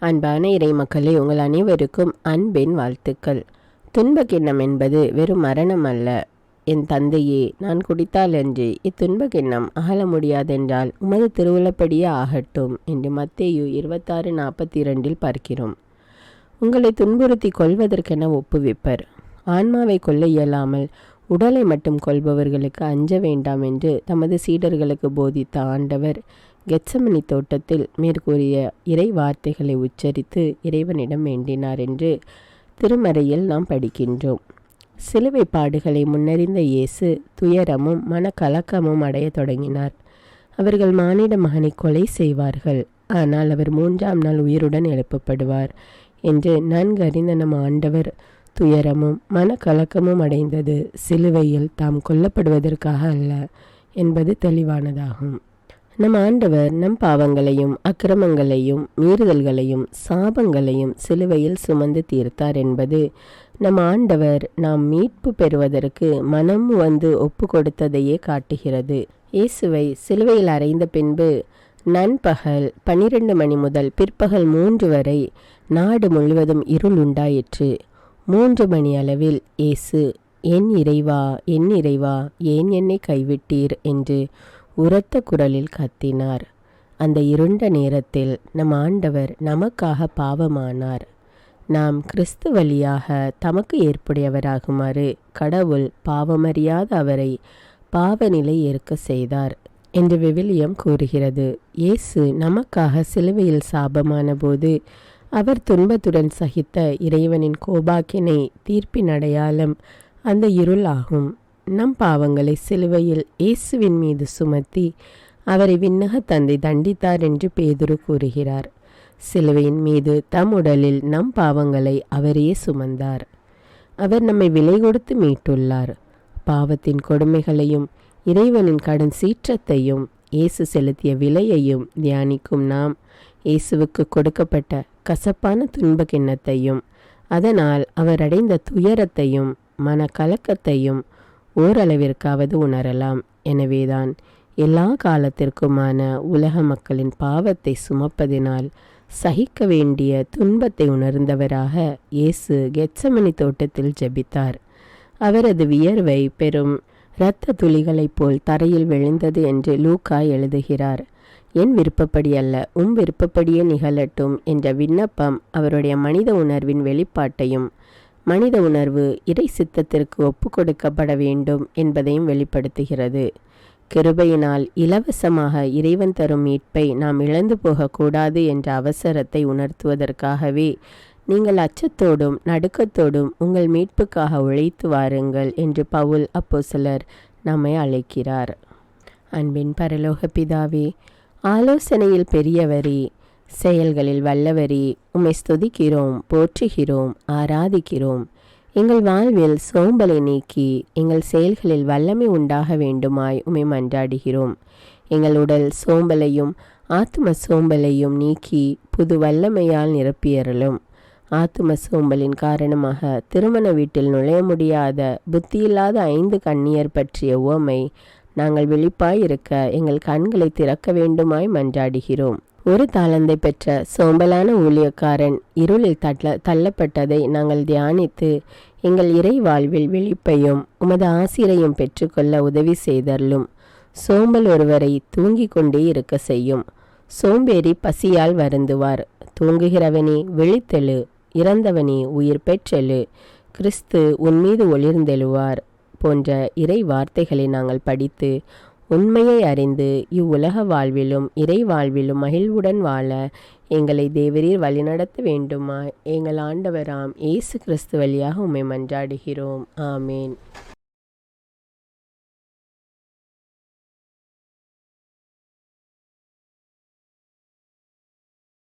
அன்பான இறை மக்களை உங்கள் அனைவருக்கும் அன்பின் வாழ்த்துக்கள். துன்பக் கிண்ணம் என்பது வெறும் மரணம் அல்ல. என் தந்தையே நான் குடித்தால் என்று இத்துன்ப கிண்ணம் அகல முடியாதென்றால் உமது திருவுளப்படியே ஆகட்டும் என்று மத்தேயு இருபத்தாறு நாற்பத்தி இரண்டில் பார்க்கிறோம். உங்களை துன்புறுத்தி கொள்வதற்கென ஒப்புவிப்பர். ஆன்மாவை கொல்ல இயலாமல் உடலை மட்டும் கொள்பவர்களுக்கு அஞ்ச வேண்டாம் என்று தமது சீடர்களுக்கு போதித்த ஆண்டவர் கெச்சமணி தோட்டத்தில் மேற்கூறிய இறை வார்த்தைகளை உச்சரித்து இறைவனிடம் வேண்டினார் என்று திருமறையில் நாம் படிக்கின்றோம். சிலுவை பாடுகளை முன்னறிந்த இயேசு துயரமும் மனக்கலக்கமும் அடையத் தொடங்கினார். அவர்கள் மானிட மகனை கொலை செய்வார்கள். ஆனால் அவர் மூன்றாம் நாள் உயிருடன் எழுப்பப்படுவார் என்று நன்கு அறிந்த நம் ஆண்டவர் துயரமும் மனக்கலக்கமும் அடைந்தது. சிலுவையில் தாம் கொல்லப்படுவதற்காக அல்ல என்பது தெளிவானதாகும். நம் ஆண்டவர் நம் பாவங்களையும் அக்கிரமங்களையும் மீறுதல்களையும் சாபங்களையும் சிலுவையில் சுமந்து தீர்த்தார் என்பது நம் ஆண்டவர் நாம் மீட்பு பெறுவதற்கு மனம் வந்து ஒப்பு கொடுத்ததையே காட்டுகிறது. இயேசுவை சிலுவையில் அறைந்த பின்பு நண்பகல் பனிரெண்டு மணி முதல் பிற்பகல் மூன்று வரை நாடு முழுவதும் இருள் உண்டாயிற்று. மூன்று மணி அளவில் இயேசு என் இறைவா என் இறைவா ஏன் என்னை கைவிட்டீர்? என்று உரத்த குரலில் கத்தினார். அந்த இருண்ட நேரத்தில் நம் ஆண்டவர் நமக்காக பாவமானார். நாம் கிறிஸ்து வழியாக தமக்கு ஏற்புடையவராகுமாறு கடவுள் பாவமறியாத அவரை பாவநிலை ஏற்க செய்தார் என்று விவிலியம் கூறுகிறது. இயேசு நமக்காக சிலுவையில் சாபமான போது அவர் துன்பத்துடன் சகித்த இறைவனின் கோபாக்கினை தீர்ப்பின் அடையாளம் அந்த இருள் ஆகும். நம் பாவங்களை சிலுவையில் இயேசுவின் மீது சுமத்தி அவரை விண்ணக தந்தை தண்டித்தார் என்று பேதுரு கூறுகிறார். சிலுவையின் மீது தம் உடலில் நம் பாவங்களை அவரே சுமந்தார். அவர் நம்மை விலை கொடுத்து மீட்டுள்ளார். பாவத்தின் கொடுமைகளையும் இறைவனின் கடன் சீற்றத்தையும் இயேசு செலுத்திய விலையையும் தியானிக்கும் நாம் இயேசுவுக்கு கொடுக்கப்பட்ட கசப்பான துன்ப கிண்ணத்தையும் அதனால் அவர் அடைந்த துயரத்தையும் மனக்கலக்கத்தையும் ஓரளவிற்காவது உணரலாம். எனவேதான் எல்லா காலத்திற்குமான உலக மக்களின் பாவத்தை சுமப்பதினால் சகிக்க வேண்டிய துன்பத்தை உணர்ந்தவராக இயேசு கெச்சமணி தோட்டத்தில் ஜெபித்தார். அவரது வியர்வை பெரும் இரத்த துளிகளைப் போல் தரையில் விழுந்தது என்று லூக்கா எழுதுகிறார். என் விருப்பப்படி அல்ல உம் விருப்பப்படியே நிகழட்டும் என்ற விண்ணப்பம் அவருடைய மனித உணர்வின் வெளிப்பாட்டையும் மனித உணர்வு இறை சித்தத்திற்கு ஒப்பு கொடுக்கப்பட வேண்டும் என்பதையும் வெளிப்படுத்துகிறது. கிருபையினால் இலவசமாக இறைவன் தரும் மீட்பை நாம் இழந்து போகக்கூடாது என்ற அவசரத்தை உணர்த்துவதற்காகவே நீங்கள் அச்சத்தோடும் நடுக்கத்தோடும் உங்கள் மீட்புக்காக உழைத்து வாருங்கள் என்று பவுல் அப்போ சிலர் நம்மை அழைக்கிறார். அன்பின் பரலோக பிதாவே ஆலோசனையில் பெரியவரே செயல்களில் வல்லவரி உம்மை ஸ்துதிக்கிறோம் போற்றுகிறோம் ஆராதிக்கிறோம். எங்கள் வாழ்வில் சோம்பலை நீக்கி எங்கள் செயல்களில் வல்லமை உண்டாக வேண்டுமாய் உமை மன்றாடுகிறோம். எங்கள் உடல் சோம்பலையும் ஆத்தும சோம்பலையும் நீக்கி புது வல்லமையால் நிரப்பியறலும் ஆத்தும சோம்பலின் காரணமாக திருமண வீட்டில் நுழைய முடியாத புத்தியில்லாத ஐந்து கண்ணியர் பற்றிய உவமை நாங்கள் விழிப்பாயிருக்க எங்கள் கண்களை திறக்க வேண்டுமாய் மன்றாடுகிறோம். ஒரு தாளந்தை பெற்ற சோம்பலான ஊழியக்காரன் இருளில் தள்ள தள்ளப்பட்டதை நாங்கள் தியானித்து எங்கள் இறை வாழ்வில் விழிப்பையும் உமது ஆசிரையும் பெற்றுக்கொள்ள உதவி செய்தருளும். சோம்பல் ஒருவரை தூங்கிக் கொண்டே இருக்க செய்யும். சோம்பேறி பசியால் வருந்துவார். தூங்குகிறவனே விழித்தெழு இறந்தவனே உயிர் பெற்றெழு. கிறிஸ்து உன் மீது ஒளிர்ந்தெழுவார் போன்ற இறை வார்த்தைகளை நாங்கள் படித்து உண்மையை அறிந்து இவ்வுலக வாழ்விலும் இறை வாழ்விலும் மகிழ்வுடன் வாழ எங்களை தேவரீர் வழிநடத்த வேண்டுமா எங்கள் ஆண்டவராம் இயேசு கிறிஸ்து வழியாக உம்மை மன்றாடுகிறோம். ஆமேன்.